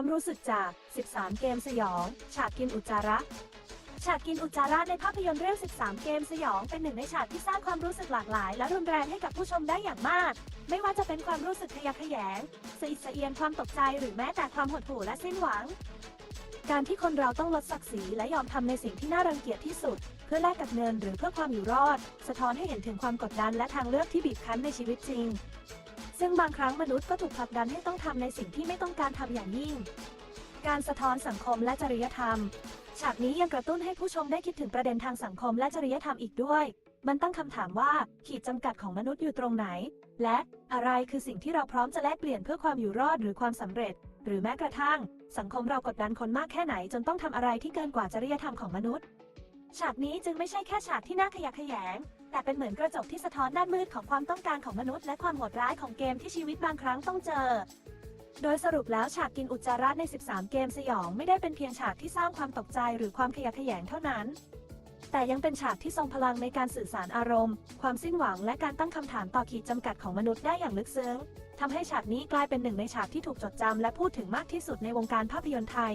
ความรู้สึกจาก 13 เกมสยอง ฉากกินอุจจาระ ฉากกินอุจจาระในภาพยนตร์เรื่อง 13 เกมสยอง เป็นหนึ่งในฉากที่สร้างความรู้สึกหลากหลาย และรุนแรงให้กับผู้ชมได้อย่างมาก ไม่ว่าจะเป็นความรู้สึกขยะแขยงสะอิดสะเอียนความตกใจหรือแม้แต่ความหดหู่และสิ้นหวัง การที่คนเราต้องลดศักดิ์ศรีและยอมทำในสิ่งที่น่ารังเกียจที่สุด เพื่อแลกกับเงินหรือเพื่อความอยู่รอด สะท้อนให้เห็นถึงความกดดันและทางเลือกที่บีบคั้นในชีวิตจริง ซึ่งบางครั้งมนุษย์ก็ถูกผลักดันให้ต้องทำในสิ่งที่ไม่ต้องการทำอย่างยิ่ง การสะท้อนสังคมและจริยธรรม ฉากนี้ยังกระตุ้นให้ผู้ชมได้คิดถึงประเด็นทางสังคมและจริยธรรมอีกด้วย มันตั้งคำถามว่าขีดจำกัดของมนุษย์อยู่ตรงไหน และอะไรคือสิ่งที่เราพร้อมจะแลกเปลี่ยนเพื่อความอยู่รอดหรือความสำเร็จ หรือแม้กระทั่ง สังคมเรากดดันคนมากแค่ไหนจนต้องทำอะไรที่เกินกว่าจริยธรรมของมนุษย์ ฉากนี้จึงไม่ใช่แค่ฉากที่น่าขยะแขยง แต่เป็นเหมือนกระจกที่สะท้อนด้านมืดของความต้องการของมนุษย์และความโหดร้ายของเกมที่ชีวิตบางครั้งต้องเจอ โดยสรุปแล้วฉากกินอุจจาระใน 13 เกมสยองไม่ได้เป็นเพียงฉากที่สร้างความตกใจหรือความขยะแขยงเท่านั้น แต่ยังเป็นฉากที่ทรงพลังในการสื่อสารอารมณ์ ความสิ้นหวังและการตั้งคำถามต่อขีดจำกัดของมนุษย์ได้อย่างลึกซึ้งทำให้ฉากนี้กลายเป็นหนึ่งในฉากที่ถูกจดจำและพูดถึงมากที่สุดในวงการภาพยนตร์ไทย